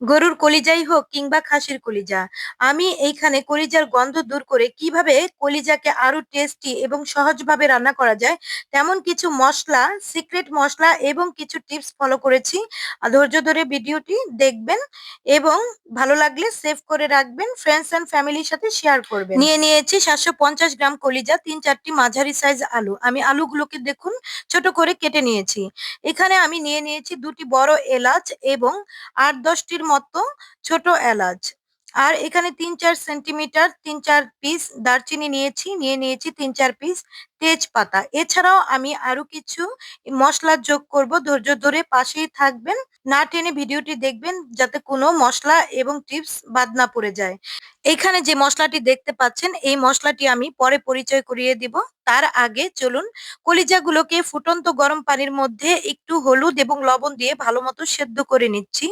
গরুর কলিজাই হোক কিংবা খাসির কলিজা। আমি এইখানে কলিজার গন্ধ দূর করে কীভাবে কলিজাকে আরও টেস্টি এবং সহজভাবে রান্না করা যায়, তেমন কিছু মশলা সিক্রেট মশলা এবং কিছু টিপস ফলো করেছি। ধৈর্য ধরে ভিডিওটি দেখবেন এবং ভালো লাগলে সেভ করে রাখবেন ফ্রেন্ডস অ্যান্ড ফ্যামিলির সাথে শেয়ার করবেন। নিয়ে নিয়েছি সাতশো পঞ্চাশ গ্রাম কলিজা, তিন চারটি মাঝারি সাইজ আলু। আমি আলুগুলোকে দেখুন, ছোট করে কেটে নিয়েছি। এখানে আমি নিয়ে নিয়েছি দুটি বড় এলাচ এবং আট দশটির মতো ছোট এলাচ। আর এখানে তিন চার সেন্টিমিটার, তিন চার পিস দারচিনি নিয়েছি, নিয়ে নিয়েছি তিন চার পিস তেজপাতা। এছাড়াও আমি আরও কিছু মশলা যোগ করব, ধৈর্য ধরে পাশেই থাকবেন। না টেনে ভিডিওটি দেখবেন যাতে কোনো মশলা এবং টিপস বাদ না পড়ে যায়। এখানে যে মশলাটি দেখতে পাচ্ছেন, এই মশলাটি আমি পরে পরিচয় করিয়ে দিব। তার আগে চলুন কলিজাগুলোকে ফুটন্ত গরম পানির মধ্যে একটু হলুদ এবং লবণ দিয়ে ভালো মতো সেদ্ধ করে নিচ্ছি।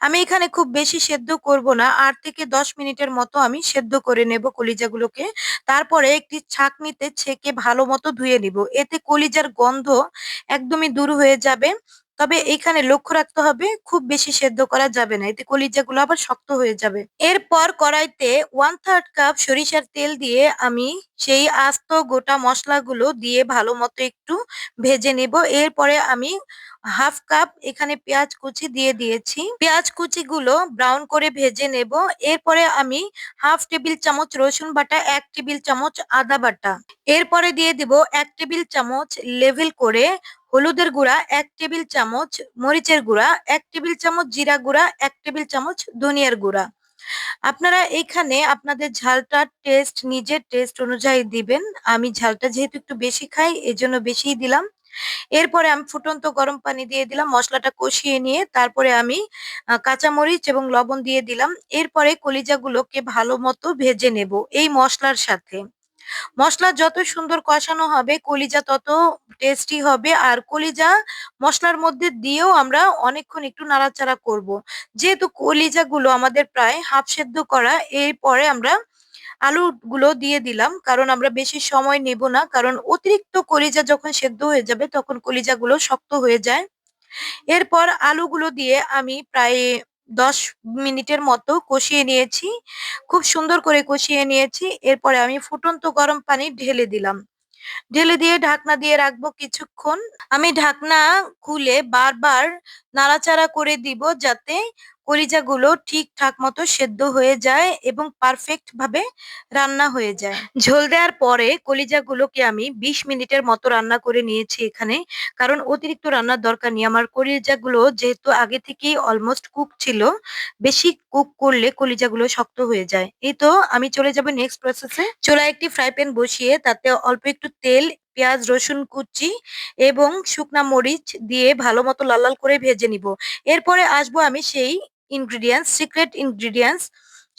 আমি এখানে খুব বেশি সেদ্ধ করব না। আট থেকে দশ মিনিটের মতো আমি সেদ্ধ করে নেব কলিজাগুলোকে। তারপরে একটি ছাঁকনিতে ছেঁকে ভালো মতো ধুয়ে নিব। এতে কলিজার গন্ধ একদমই দূর হয়ে যাবে। তবে এখানে লক্ষ্য রাখতে হবে, খুব বেশি সেদ্ধ করা যাবে না। এতে কলিজাগুলো আবার শক্ত হয়ে যাবে। এরপর কড়াইতে ওয়ান থার্ড কাপ সরিষার তেল দিয়ে আমি সেই আস্ত গোটা মশলাগুলো দিয়ে ভালো মতো একটু ভেজে নেব। এরপরে আমি হাফ কাপ এখানে পেঁয়াজ কুচি দিয়ে দিয়েছি। পেঁয়াজ কুচি গুলো ব্রাউন করে ভেজে নেব। এরপরে আমি হাফ টেবিল চামচ রসুন বাটা, এক টেবিল চামচ আদা বাটা। এরপরে দিয়ে দিব এক টেবিল চামচ লেভেল করে হলুদের গুঁড়া এক টেবিল চামচ, মরিচের গুঁড়া এক টেবিল চামচ, জিরা গুঁড়া এক টেবিল চামচ, ধনিয়ার গুঁড়া। আপনারা এখানে আপনাদের ঝালটা টেস্ট নিজের টেস্ট অনুযায়ী দিবেন। আমি ঝালটা যেহেতু একটু বেশি খাই, এজন্য বেশিই দিলাম। এরপরে আমি ফুটন্ত গরম পানি দিয়ে দিলাম, মশলাটা কষিয়ে নিয়ে তারপরে আমি কাঁচামরিচ এবং লবণ দিয়ে দিলাম। এরপরে কলিজাগুলোকে ভালো মতো ভেজে নেব এই মশলার সাথে। মশলা যত সুন্দর কষানো হবে, কলিজা তত টেস্টি হবে, আর কলিজা মশলার মধ্যে দিয়েও আমরা অনেকক্ষণ একটু নাড়াচাড়া করব। যেহেতু কলিজাগুলো আমাদের প্রায় হাফ সেদ্ধ করা, এরপরে আমরা আলুগুলো দিয়ে দিলাম, কারণ আমরা বেশি সময় নেব না, কারণ অতিরিক্ত কলিজা যখন সেদ্ধ হয়ে যাবে, তখন কলিজাগুলো শক্ত হয়ে যায় এরপর আলুগুলো দিয়ে আমি প্রায় দশ মিনিটের মতো কষিয়ে নিয়েছি। খুব সুন্দর করে কষিয়ে নিয়েছি। এরপরে আমি ফুটন্ত গরম পানি ঢেলে দিলাম। ঢেলে দিয়ে ঢাকনা দিয়ে রাখব কিছুক্ষণ। আমি ঢাকনা খুলে বারবার নাড়াচাড়া করে দিব যাতে কলিজাগুলো ঠিকঠাক মতো সেদ্ধ হয়ে যায় এবং পারফেক্ট ভাবে রান্না হয়ে যায়। ঝোল দেওয়ার পরে কলিজাগুলোকে আমি ২০ মিনিটের মতো রান্না করে নিয়েছি এখানে। কারণ অতিরিক্ত রান্নার দরকার নেই। আমার কলিজাগুলো যেহেতু আগে থেকেই অলমোস্ট কুক ছিল, বেশি কুক করলে কলিজাগুলো শক্ত হয়ে যায়। এই তো আমি চলে যাব নেক্সট প্রসেসে চুলায় একটি ফ্রাই প্যান বসিয়ে তাতে অল্প একটু তেল পেঁয়াজ, রসুন কুচি এবং শুকনা মরিচ দিয়ে ভালো মতো লাল লাল করে ভেজে নিব। এরপরে আসব আমি সেই ইনগ্রিডিয়েন্টস সিক্রেট ইনগ্রিডিয়েন্টস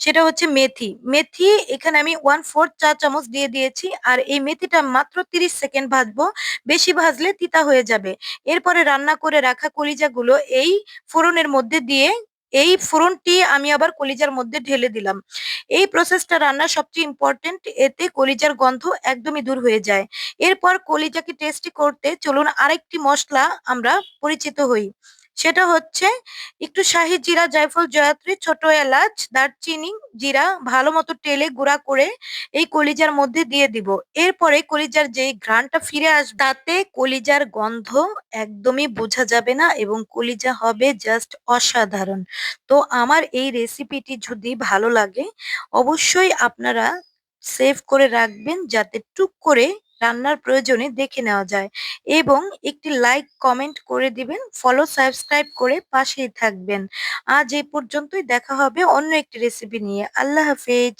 সেটা হচ্ছে মেথি। মেথি এখানে আমি ওয়ান ফোর্থ চা চামচ দিয়ে দিয়েছি আর এই মেথিটা মাত্র তিরিশ সেকেন্ড ভাজবো। বেশি ভাজলে তিতা হয়ে যাবে। এরপরে রান্না করে রাখা কলিজাগুলো এই ফোড়নের মধ্যে দিয়ে এই ফোড়নটি আমি আবার কলিজার মধ্যে ঢেলে দিলাম। এই প্রসেসটা রান্নার সবচেয়ে ইম্পর্টেন্ট এতে কলিজার গন্ধ একদমই দূর হয়ে যায়। এরপর কলিজাকে টেস্টি করতে চলুন আরেকটি মশলা আমরা পরিচিত হই। সেটা হচ্ছে একটু শাহি জিরা জায়ফল জয়াত্রী, ছোট এলাচ, দারচিনি জিরা, ভালো মতো টেলে গুঁড়া করে এই কলিজার মধ্যে দিয়ে দিব। এরপরে কলিজার যেই ঘ্রাণটা ফিরে আসবে, তাতে কলিজার গন্ধ একদমই বোঝা যাবে না এবং কলিজা হবে জাস্ট অসাধারণ। তো আমার এই রেসিপিটি যদি ভালো লাগে, অবশ্যই আপনারা সেভ করে রাখবেন যাতে টুক করে রান্নার প্রয়োজনে দেখে নেওয়া যায় এবং একটি লাইক কমেন্ট করে দিবেন ফলো সাবস্ক্রাইব করে পাশেই থাকবেন। আজ এই পর্যন্তই, দেখা হবে অন্য একটি রেসিপি নিয়ে। আল্লাহ হাফেজ।